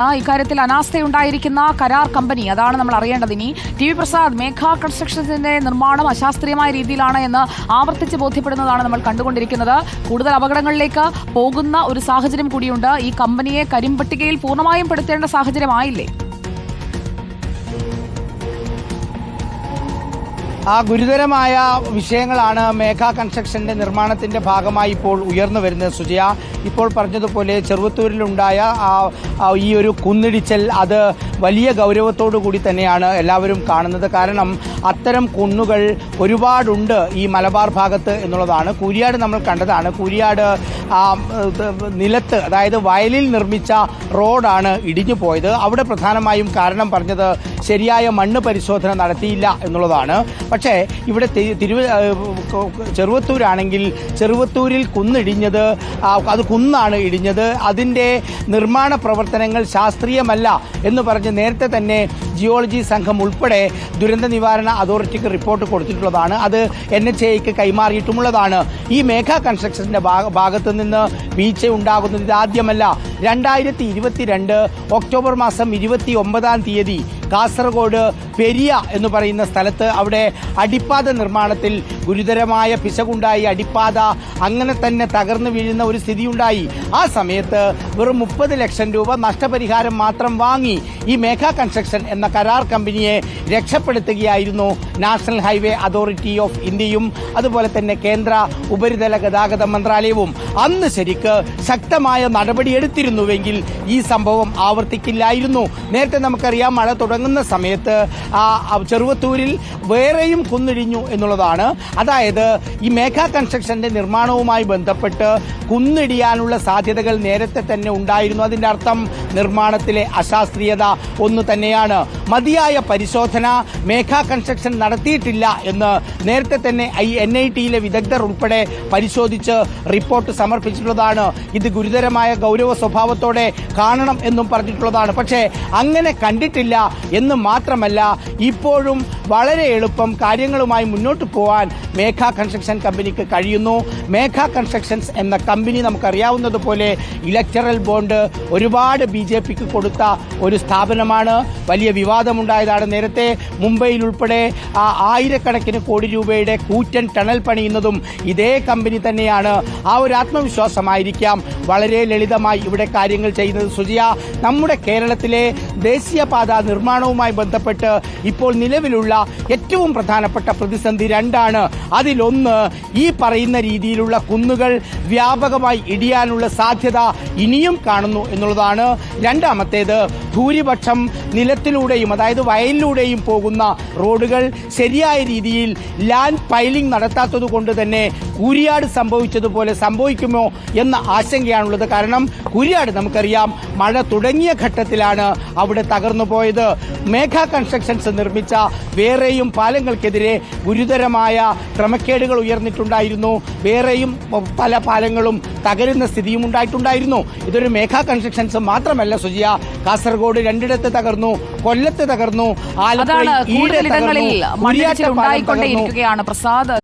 ആ, ഇക്കാര്യത്തിൽ അനാസ്ഥയുണ്ടായിരിക്കുന്ന കരാർ കമ്പനി. അതാണ് നമ്മൾ അറിയേണ്ടത് ഇനി. ടി വി പ്രസാദ് മേഘാ കൺസ്ട്രക്ഷൻസിന്റെ നിർമ്മാണം അശാസ്ത്രീയമായ രീതിയിലാണ് എന്ന് ആവർത്തിച്ച് ബോധ്യപ്പെടുന്നതാണ് നമ്മൾ കണ്ടുകൊണ്ടിരിക്കുന്നത്. കൂടുതൽ അപകടങ്ങളിലേക്ക് പോകുന്ന ഒരു സാഹചര്യം കൂടിയുണ്ട്. ഈ കമ്പനിയെ കരിമ്പട്ടികയിൽ പൂർണമായും പെടുത്തേണ്ട സാഹചര്യമായില്ലേ ആ ഗുരുതരമായ വിഷയങ്ങളാണ് മേഘ കൺസ്ട്രക്ഷന്റെ നിർമ്മാണത്തിന്റെ ഭാഗമായി ഇപ്പോൾ ഉയർന്നു വരുന്നത്. സുജയ ഇപ്പോൾ പറഞ്ഞതുപോലെ ചെറുവത്തൂരിലുണ്ടായ ഈ ഒരു കുന്നിടിച്ചൽ അത് വലിയ ഗൗരവത്തോടു കൂടി തന്നെയാണ് എല്ലാവരും കാണുന്നത്. കാരണം അത്തരം കുന്നുകൾ ഒരുപാടുണ്ട് ഈ മലബാർ ഭാഗത്ത് എന്നുള്ളതാണ്. കൂരിയാട് നമ്മൾ കണ്ടതാണ്. കൂരിയാട് നിലത്ത് അതായത് വയലിൽ നിർമ്മിച്ച റോഡാണ് ഇടിഞ്ഞു പോയത്. അവിടെ പ്രധാനമായും കാരണം പറഞ്ഞത് ശരിയായ മണ്ണ് പരിശോധന നടത്തിയില്ല എന്നുള്ളതാണ്. പക്ഷേ ഇവിടെ തിരുവ ചെറുവത്തൂരാണെങ്കിൽ ചെറുവത്തൂരിൽ കുന്നിടിഞ്ഞത് അത് കുന്നാണ് ഇടിഞ്ഞത് അതിന്റെ നിർമ്മാണ പ്രവർത്തനങ്ങൾ ശാസ്ത്രീയമല്ല എന്ന് പറഞ്ഞ് നേരത്തെ തന്നെ ജിയോളജി സംഘം ഉൾപ്പെടെ ദുരന്ത നിവാരണ അതോറിറ്റിക്ക് റിപ്പോർട്ട് കൊടുത്തിട്ടുള്ളതാണ്. അത് എൻ എച്ച് എക്ക് കൈമാറിയിട്ടുമുള്ളതാണ്. ഈ മേഘ കൺസ്ട്രക്ഷന്റെ ഭാഗത്ത് നിന്ന് വീഴ്ച ഉണ്ടാകുന്നത് ഇതാദ്യമല്ല രണ്ടായിരത്തി ഇരുപത്തിരണ്ട് ഒക്ടോബർ മാസം ഇരുപത്തി ഒമ്പതാം തീയതി കാസർഗോഡ് പെരിയ എന്ന് പറയുന്ന സ്ഥലത്ത് അവിടെ അടിപ്പാത നിർമ്മാണത്തിൽ ഗുരുതരമായ പിശകുണ്ടായി. അടിപ്പാത അങ്ങനെ തന്നെ തകർന്നു വീഴുന്ന ഒരു സ്ഥിതിയുണ്ടായി. ആ സമയത്ത് വെറും മുപ്പത് ലക്ഷം രൂപ നഷ്ടപരിഹാരം മാത്രം വാങ്ങി ഈ മേഘ കൺസ്ട്രക്ഷൻ എന്ന കരാർ കമ്പനിയെ രക്ഷപ്പെടുത്തുകയായിരുന്നു നാഷണൽ ഹൈവേ അതോറിറ്റി ഓഫ് ഇന്ത്യയും അതുപോലെ തന്നെ കേന്ദ്ര ഉപരിതല ഗതാഗത മന്ത്രാലയവും. അന്ന് ശരിക്ക് ശക്തമായ നടപടിയെടുത്തിരുന്നുവെങ്കിൽ ഈ സംഭവം ആവർത്തിക്കില്ലായിരുന്നു. നേരത്തെ നമുക്കറിയാം മഴ തുടങ്ങുന്ന സമയത്ത് ചെറുവത്തൂരിൽ വേറെയും കുന്നിടിഞ്ഞു എന്നുള്ളതാണ്. അതായത് ഈ മേഘ കൺസ്ട്രക്ഷന്റെ നിർമ്മാണവുമായി ബന്ധപ്പെട്ട് കുന്നിടിയാനുള്ള സാധ്യതകൾ നേരത്തെ തന്നെ ഉണ്ടായിരുന്നു. അതിന്റെ അർത്ഥം നിർമ്മാണത്തിലെ അശാസ്ത്രീയത ഒന്ന് തന്നെയാണ്. മതിയായ പരിശോധന മേഘാ കൺസ്ട്രക്ഷൻ നടത്തിയിട്ടില്ല എന്ന് നേരത്തെ തന്നെ ഐ എൻ ഐ ടിയിലെ വിദഗ്ധർ ഉൾപ്പെടെ പരിശോധിച്ച് റിപ്പോർട്ട് സമർപ്പിച്ചിട്ടുള്ളതാണ്. ഇത് ഗുരുതരമായ ഗൗരവ സ്വഭാവത്തോടെ കാണണം എന്നും പറഞ്ഞിട്ടുള്ളതാണ്. പക്ഷേ അങ്ങനെ കണ്ടിട്ടില്ല എന്ന് മാത്രമല്ല ഇപ്പോഴും വളരെ എളുപ്പം കാര്യങ്ങളുമായി മുന്നോട്ട് പോകാൻ മേഘ കൺസ്ട്രക്ഷൻ കമ്പനിക്ക് കഴിയുന്നു. മേഘ കൺസ്ട്രക്ഷൻസ് എന്ന കമ്പനി നമുക്കറിയാവുന്നതുപോലെ ഇലക്ടറൽ ബോണ്ട് ഒരുപാട് ബി ജെ പിക്ക് കൊടുത്ത ഒരു സ്ഥാപനമാണ്. വലിയ വിവാദമുണ്ടായതാണ്. നേരത്തെ മുംബൈയിൽ ഉൾപ്പെടെ ആ ആയിരക്കണക്കിന് കോടി രൂപയുടെ കൂറ്റൻ ടണൽ പണിയുന്നതും ഇതേ കമ്പനി തന്നെയാണ്. ആ ഒരു ആത്മവിശ്വാസമായിരിക്കാം. വളരെ ലളിതമായി ഇവിടെ കാര്യങ്ങൾ ചെയ്യുന്നത് സുജിയ നമ്മുടെ കേരളത്തിലെ ദേശീയപാത നിർമ്മാണവുമായി ബന്ധപ്പെട്ട് ഇപ്പോൾ നിലവിലുള്ള ഏറ്റവും പ്രധാനപ്പെട്ട പ്രതിസന്ധി രണ്ടാണ്. അതിലൊന്ന് ഈ പറയുന്ന രീതിയിലുള്ള കുന്നുകൾ വ്യാപകമായി ഇടിയാനുള്ള സാധ്യത ഇനിയും കാണുന്നു എന്നുള്ളതാണ്. രണ്ടാമത്തേത് ഭൂരിപക്ഷം നിലത്തിലൂടെയും അതായത് വയലിലൂടെയും പോകുന്ന റോഡുകൾ ശരിയായ രീതിയിൽ ലാൻഡ് പൈലിംഗ് നടത്താത്തത് കൊണ്ട് തന്നെ കുരിയാട് സംഭവിച്ചതുപോലെ സംഭവിക്കുമോ എന്ന ആശങ്കയാണുള്ളത്. കാരണം കുരിയാട് നമുക്കറിയാം മഴ തുടങ്ങിയ ഘട്ടത്തിലാണ് അവിടെ തകർന്നു പോയത് മേഘ കൺസ്ട്രക്ഷൻസ് നിർമ്മിച്ച വേറെയും പാലങ്ങൾക്കെതിരെ ഗുരുതരമായ ക്രമക്കേടുകൾ ഉയർന്നിട്ടുണ്ടായിരുന്നു. വേറെയും പല പാലങ്ങളും തകരുന്ന സ്ഥിതിയും ഉണ്ടായിട്ടുണ്ടായിരുന്നു. ഇതൊരു മേഘാ കൺസ്ട്രക്ഷൻസ് മാത്രമല്ല സുജിയ. കാസർഗോഡ് രണ്ടിടത്ത് തകർന്നു കൊല്ലത്ത് തകർന്നു ആലപ്പുഴ ഈടെ തകർന്നു പ്രസാദ്.